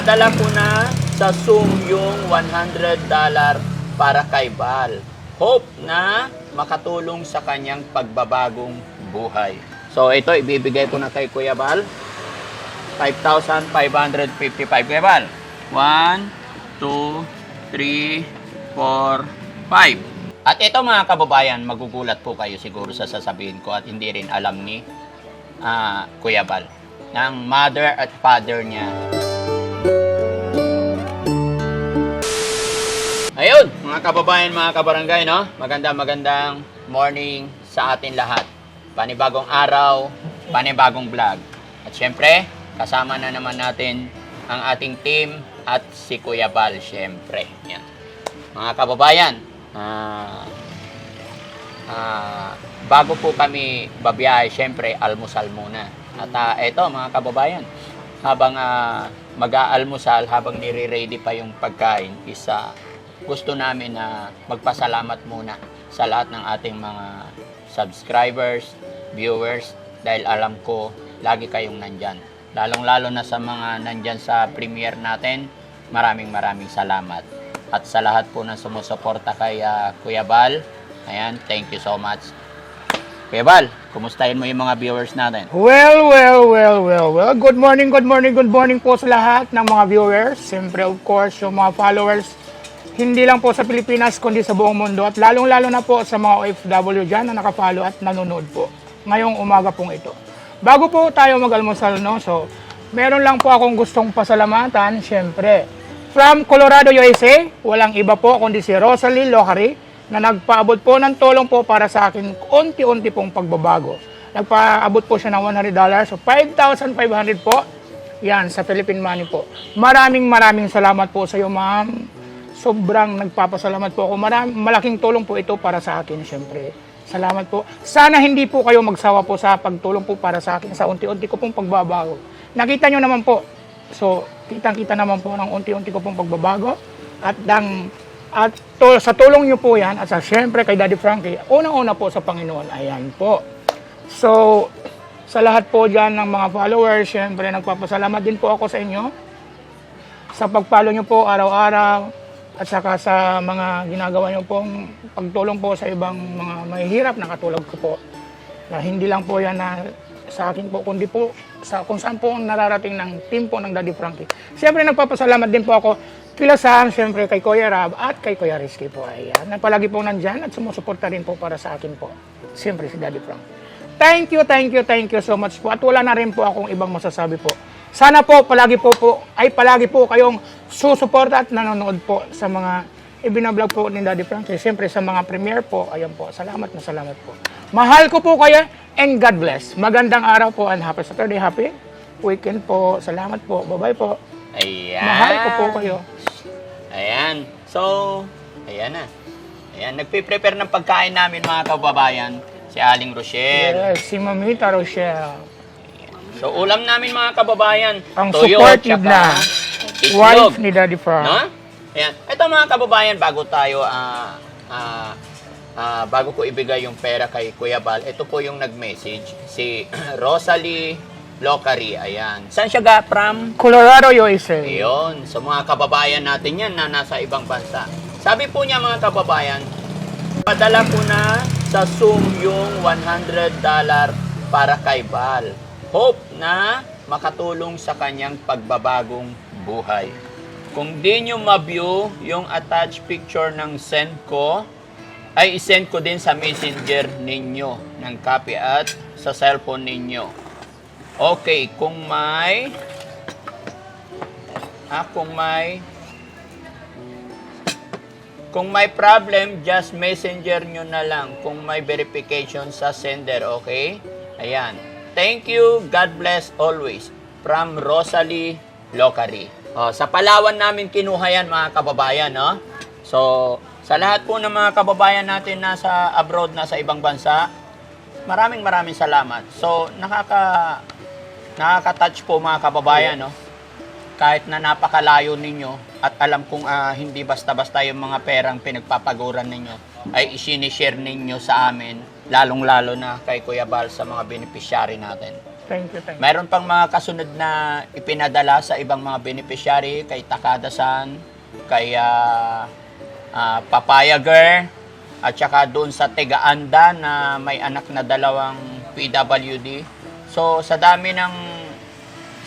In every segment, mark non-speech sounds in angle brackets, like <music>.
Ipadala ko na sa Zoom yung $100 para kay Val. Hope na makatulong sa kanyang pagbabagong buhay. So ito, ibibigay ko na kay Kuya Val. 5,555. Kuya Val. 1, 2, 3, 4, 5. At ito mga kababayan, magugulat po kayo siguro sa sasabihin ko at hindi rin alam ni ah, Kuya Val ng mother at father niya. Mga kababayan, mga kabarangay, no? Maganda, magandang morning sa atin lahat. Panibagong araw, panibagong vlog. At syempre, kasama na naman natin ang ating team at si Kuya Val, syempre. Yan. Mga kababayan, ah, ah, bago po kami babiyahe, syempre, almusal muna. At ah, eto, mga kababayan, habang ah, mag-aalmusal, habang nire-ready pa yung pagkain, isa gusto namin na magpasalamat muna sa lahat ng ating mga subscribers, viewers, dahil alam ko, lagi kayong nandyan. Lalong-lalo na sa mga nandyan sa premiere natin, maraming maraming salamat. At sa lahat po ng sumusuporta kay ah, Kuya Bal, ayan, thank you so much. Kuya Bal, kumustahin mo yung mga viewers natin? Well, well, well, well, well. Good morning, good morning, good morning po sa lahat ng mga viewers. Siyempre, of course, yung mga followers, hindi lang po sa Pilipinas, kundi sa buong mundo. At lalong-lalo na po sa mga OFW dyan na nakafollow at nanonood po ngayong umaga pong ito. Bago po tayo mag-almusal, no? So, meron lang po akong gustong pasalamatan, siyempre. From Colorado, USA, walang iba po kundi si Rosalie Locari na nagpaabot po ng tulong po para sa akin unti-unti pong pagbabago. Nagpaabot po siya ng $100, so 5,500 po. Yan, sa Philippine money po. Maraming maraming salamat po sa iyo, ma'am. Sobrang nagpapasalamat po ako. Maram, malaking tulong po ito para sa akin, syempre. Salamat po. Sana hindi po kayo magsawa po sa pagtulong po para sa akin sa unti-unti ko pong pagbabago. Nakita nyo naman po. So, kitang-kita naman po ng unti-unti ko pong pagbabago. At dang at to, sa tulong nyo po yan, at sa syempre kay Daddy Frankie, unang-una po sa Panginoon, ayan po. So, sa lahat po dyan ng mga followers, syempre nagpapasalamat din po ako sa inyo sa pagpalo nyo po araw-araw at saka sa mga ginagawa nyo pong pagtulong po sa ibang mga mahihirap na katulad ko po. Na hindi lang po yan na sa akin po, kundi po sa kung saan po nararating ng team po ng Daddy Frankie. Siyempre nagpapasalamat din po ako kila Sam, siyempre kay Kuya Rab at kay Kuya Rizky po. Ayan, na palagi po nandyan at sumusuporta rin po para sa akin po. Siyempre si Daddy Frankie. Thank you, thank you, thank you so much po. At wala na rin po akong ibang masasabi po. Sana po palagi po po ay palagi po kayong susuporta at nanonood po sa mga ibinablog po ni Daddy Frankie. Siyempre sa mga premiere po, ayan po. Salamat na salamat po. Mahal ko po kayo and God bless. Magandang araw po and happy Saturday, happy weekend po. Salamat po. Bye-bye po. Ayan. Mahal ko po kayo. Ayan. So, ayan na. Ayan, nagpe-prepare ng pagkain namin mga kababayan, si Aling Rochelle. Yes, si Mamita Rochelle. So, ulam namin mga kababayan, Ang toyo, supportive tsaka na itlog. wife ni Daddy Frank. No? Ayan. Ito mga kababayan, bago tayo, ah, ah, ah, bago ko ibigay yung pera kay Kuya Bal, ito po yung nag-message, si <clears throat> Rosalie Locari. Ayan. Saan siya ga? From? Colorado, USA. Ayun, sa mga kababayan natin yan na nasa ibang bansa. Sabi po niya mga kababayan, padala ko na sa Zoom yung $100 para kay Val. Hope na makatulong sa kanyang pagbabagong buhay. Kung di nyo ma-view yung attached picture ng send ko, ay isend ko din sa messenger ninyo ng copy at sa cellphone ninyo. Okay, kung may Ah, kung may kung may problem, just messenger nyo na lang kung may verification sa sender, okay? Ayan. Thank you. God bless always. From Rosalie Locari. Oh, sa Palawan namin kinuha yan mga kababayan, no? So, sa lahat po ng mga kababayan natin nasa abroad, nasa ibang bansa, maraming maraming salamat. So, nakaka nakaka-touch po mga kababayan, no? kahit na napakalayo ninyo at alam kong ah, hindi basta-basta yung mga perang pinagpapaguran ninyo ay isinishare ninyo sa amin lalong-lalo na kay Kuya Bal sa mga beneficiary natin. Thank you, thank you. Mayroon pang mga kasunod na ipinadala sa ibang mga beneficiary, kay Takada-san, kay ah, ah, Papaya Girl, at saka doon sa Tegaanda na may anak na dalawang PWD. So, sa dami ng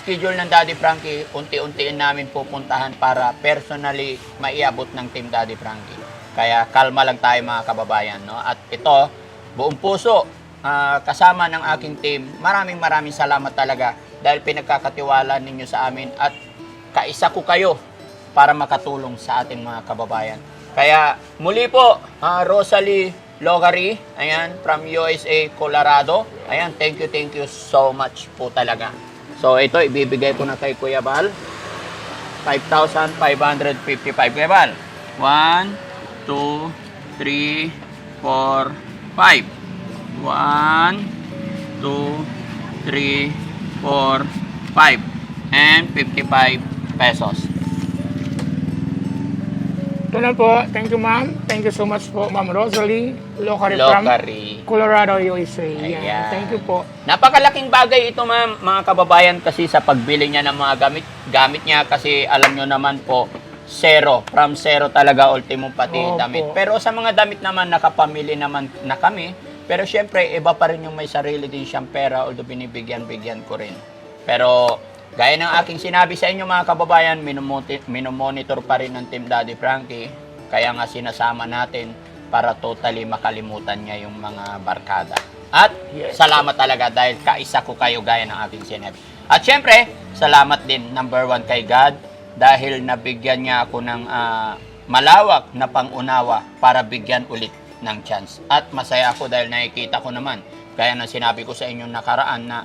schedule ng Daddy Frankie, unti-untiin namin pupuntahan para personally maiabot ng Team Daddy Frankie. Kaya kalma lang tayo mga kababayan. No? At ito, buong puso, ah, kasama ng aking team, maraming maraming salamat talaga dahil pinagkakatiwala ninyo sa amin at kaisa ko kayo para makatulong sa ating mga kababayan. Kaya muli po, ah, Rosalie Logari, ayan, from USA, Colorado. Ayan, thank you, thank you so much po talaga. So ito, ibibigay ko na kay Kuya Bal. 5,555 Kuya Bal. 1, 2, 3, 4, 5. 1, 2, 3, 4, 5. And 55 pesos. Ito na po. Thank you, ma'am. Thank you so much po, ma'am Rosalie. Locary from Locary. Colorado, USA. Yan. Ayan. Thank you po. Napakalaking bagay ito ma'am, mga kababayan kasi sa pagbili niya ng mga gamit. Gamit niya kasi alam nyo naman po, zero. From zero talaga ultimo pati Opo. damit. Pero sa mga damit naman, nakapamili naman na kami. Pero syempre, iba pa rin yung may sarili din siyang pera although binibigyan-bigyan ko rin. Pero gaya ng aking sinabi sa inyo mga kababayan, minomonitor pa rin ng Team Daddy Frankie. Kaya nga sinasama natin para totally makalimutan niya yung mga barkada. At Yes. salamat talaga dahil kaisa ko kayo gaya ng aking sinabi. At syempre, salamat din number one kay God dahil nabigyan niya ako ng ah, malawak na pangunawa para bigyan ulit ng chance. At masaya ako dahil nakikita ko naman, gaya ng sinabi ko sa inyo nakaraan na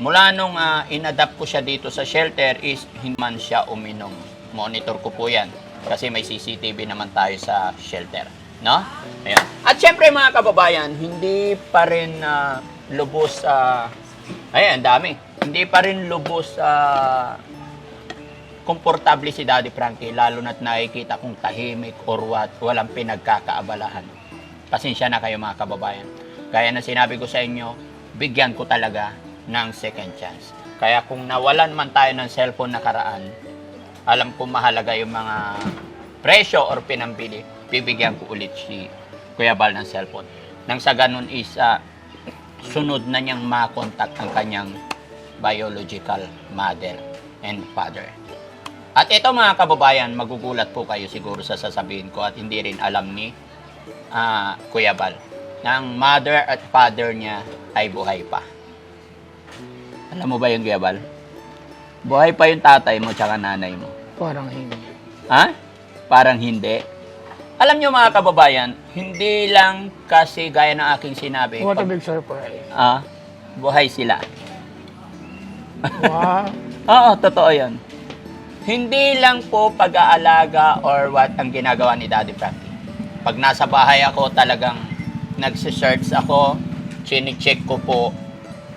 mula nung ah, inadapt ko siya dito sa shelter is hindi man siya uminom. Monitor ko po yan kasi may CCTV naman tayo sa shelter. No? Ayan. At syempre mga kababayan, hindi pa rin ah, lubos sa... ayan, dami. Hindi pa rin lubos sa komportable si Daddy Frankie lalo na't nakikita kong tahimik or what, walang pinagkakaabalahan. Pasensya na kayo mga kababayan. Gaya na sinabi ko sa inyo, bigyan ko talaga ng second chance. Kaya kung nawalan man tayo ng cellphone nakaraan, alam ko mahalaga yung mga presyo or pinambili, bibigyan ko ulit si Kuya Bal ng cellphone. Nang sa ganun is, ah, sunod na niyang makontak ang kanyang biological mother and father. At ito mga kababayan, magugulat po kayo siguro sa sasabihin ko at hindi rin alam ni ah, Kuya Bal na ang mother at father niya ay buhay pa. Alam mo ba yun, Kuya Bal? Buhay pa yung tatay mo tsaka nanay mo. Parang hindi. Ha? Parang hindi. Alam nyo mga kababayan, hindi lang kasi gaya ng aking sinabi, What a pag- big surprise. ah, buhay sila. Wow. <laughs> Oo, totoo yun. Hindi lang po pag-aalaga or what ang ginagawa ni Daddy Frankie. Pag nasa bahay ako, talagang nagsisearch ako, chine-check ko po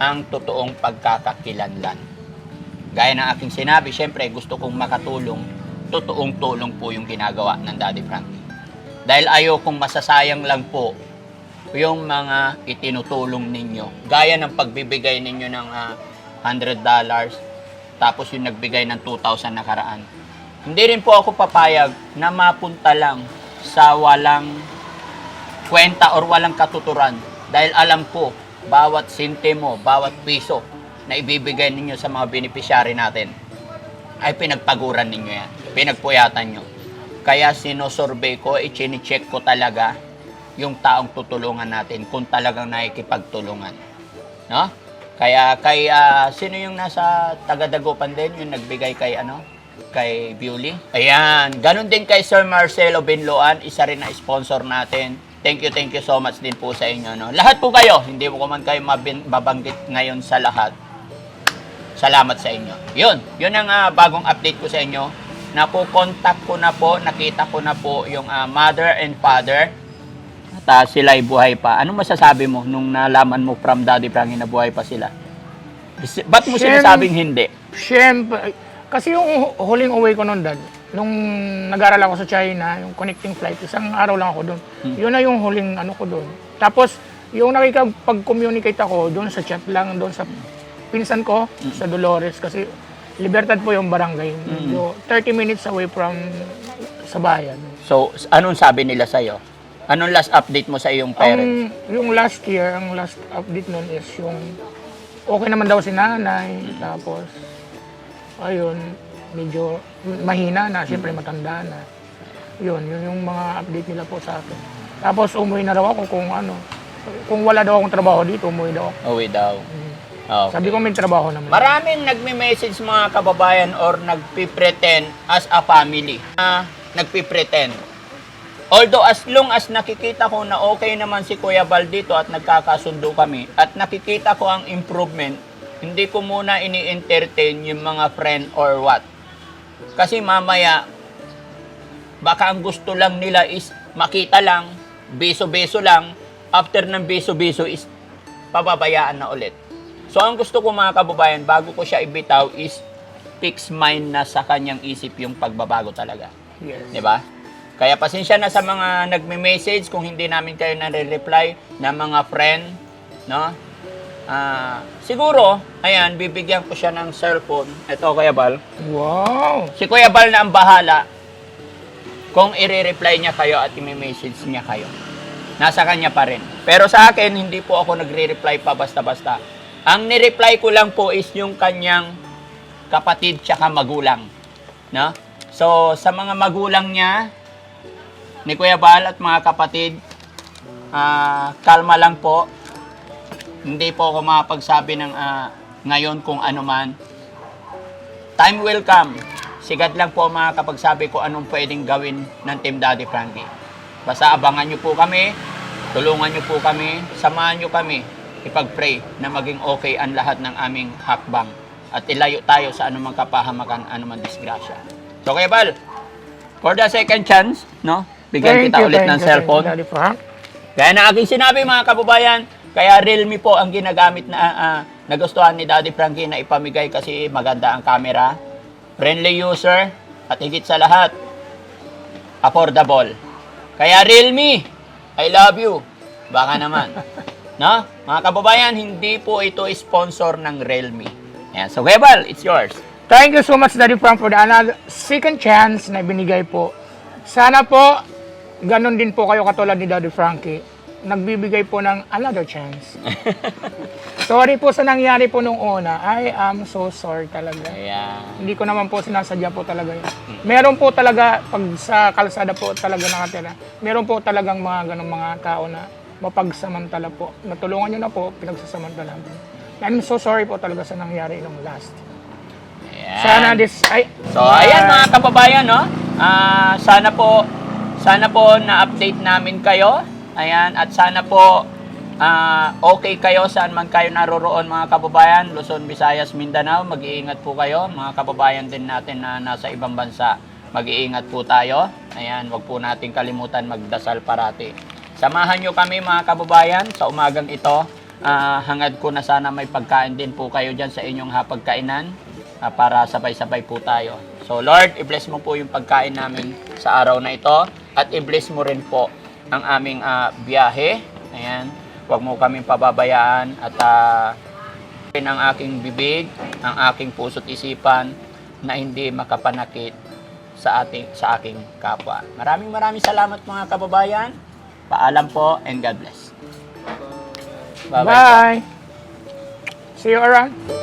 ang totoong pagkakakilanlan. Gaya ng aking sinabi, syempre gusto kong makatulong, totoong tulong po yung ginagawa ng Daddy Frankie. Dahil ayaw kong masasayang lang po yung mga itinutulong ninyo. Gaya ng pagbibigay ninyo ng ah, $100, tapos yung nagbigay ng 2,000 nakaraan. Hindi rin po ako papayag na mapunta lang sa walang kwenta or walang katuturan. Dahil alam ko, bawat sintimo, bawat piso na ibibigay ninyo sa mga beneficiary natin, ay pinagpaguran ninyo yan. Pinagpuyatan nyo. Kaya sinosurvey ko, i-check ko talaga yung taong tutulungan natin kung talagang nakikipagtulungan. No? Kaya kay ah, sino yung nasa Tagadagupan din yung nagbigay kay ano? Kay Bewley. Ayan, ganun din kay Sir Marcelo Binloan, isa rin na sponsor natin. Thank you, thank you so much din po sa inyo. No? Lahat po kayo, hindi ko man kayo mabin- mabanggit ngayon sa lahat. Salamat sa inyo. Yun, yun ang ah, bagong update ko sa inyo. Napo-contact ko na po, nakita ko na po yung ah, mother and father. At ah, sila ay buhay pa. Anong masasabi mo nung nalaman mo from Daddy Frankie na buhay pa sila? Is- Ba't mo Siyem- sinasabing hindi? Siyempre, kasi yung hu- huling uwi ko noon, Dad, nung nag-aral ako sa China, yung connecting flight, isang araw lang ako doon. Yun na yung huling ano ko doon. Tapos, yung nakikipag-communicate ako doon sa chat lang, doon sa pinsan ko sa Dolores kasi Libertad po yung barangay. Medyo 30 minutes away from sa bayan. So, anong sabi nila sa'yo? Anong last update mo sa iyong parents? Ang, yung last year, ang last update nun is yung okay naman daw si nanay. Tapos, ayun, medyo mahina na. Siyempre matanda na. Yun, yun yung mga update nila po sa akin. Tapos umuwi na raw ako kung ano. Kung wala daw akong trabaho dito, umuwi daw ako. Uwi daw. Okay. Sabi ko may trabaho naman. Maraming nagme-message mga kababayan or nagpi-pretend as a family. Ah, nagpi-pretend. Although as long as nakikita ko na okay naman si Kuya Bal dito at nagkakasundo kami at nakikita ko ang improvement, hindi ko muna ini-entertain yung mga friend or what. Kasi mamaya, baka ang gusto lang nila is makita lang, beso-beso lang, after ng beso-beso is pababayaan na ulit. So ang gusto ko mga kababayan, bago ko siya ibitaw is fix mind na sa kanyang isip yung pagbabago talaga. Yes. Di ba? Kaya pasensya na sa mga nagme-message kung hindi namin kayo nare-reply na mga friend, no? Ah, siguro, ayan, bibigyan ko siya ng cellphone. Ito, Kuya Bal. Wow! Si Kuya Bal na ang bahala kung i-reply niya kayo at i-message niya kayo. Nasa kanya pa rin. Pero sa akin, hindi po ako nagre-reply pa basta-basta. Ang ni-reply ko lang po is yung kanyang kapatid tsaka magulang. No? So, sa mga magulang niya, ni Kuya Bal at mga kapatid, ah, kalma lang po. Hindi po ako makapagsabi ng ah, ngayon kung ano man. Time will come. Sigat lang po mga kapag sabi ko anong pwedeng gawin ng Team Daddy Frankie. Basta abangan nyo po kami, tulungan nyo po kami, samahan nyo kami, ipag-pray na maging okay ang lahat ng aming hakbang at ilayo tayo sa anumang kapahamakan, anumang disgrasya. So kaya Bal, for the second chance, no? Bigyan kita ulit ng cellphone. Daddy Frank. Gaya na aking sinabi mga kababayan, kaya Realme po ang ginagamit na ah, nagustuhan ni Daddy Frankie na ipamigay kasi maganda ang camera, friendly user, at higit sa lahat, affordable. Kaya Realme, I love you. Baka naman. <laughs> no? Mga kababayan, hindi po ito sponsor ng Realme. Yan. So, Gebal, it's yours. Thank you so much, Daddy Frank, for the another second chance na binigay po. Sana po, ganun din po kayo katulad ni Daddy Frankie. Nagbibigay po ng another chance. <laughs> sorry po sa nangyari po nung una. I am so sorry talaga. Ayan. Hindi ko naman po sinasadya po talaga yun. Meron po talaga, pag sa kalsada po talaga nakatira, meron po talagang mga ganong mga tao na mapagsamantala po. Natulungan nyo na po, pinagsasamantala po. I'm so sorry po talaga sa nangyari nung last. Ayan. Sana this, ay, So, ayan mga kababayan, no? Ah, sana po sana po na-update namin kayo. Ayan, at sana po ah, okay kayo saan man kayo naroroon mga kababayan, Luzon, Visayas, Mindanao. Mag-iingat po kayo, mga kababayan din natin na nasa ibang bansa. Mag-iingat po tayo. Ayan, wag po natin kalimutan magdasal parati. Samahan nyo kami mga kababayan sa umagang ito. Ah, hangad ko na sana may pagkain din po kayo dyan sa inyong hapagkainan ah, para sabay-sabay po tayo. So Lord, i-bless mo po yung pagkain namin sa araw na ito at i-bless mo rin po ang aming ah, biyahe. Ayan, huwag mo kaming pababayaan at uh, ang aking bibig, ang aking puso't isipan na hindi makapanakit sa ating sa aking kapwa. Maraming maraming salamat mga kababayan. Paalam po and God bless. Bye-bye. po. bye! See you around.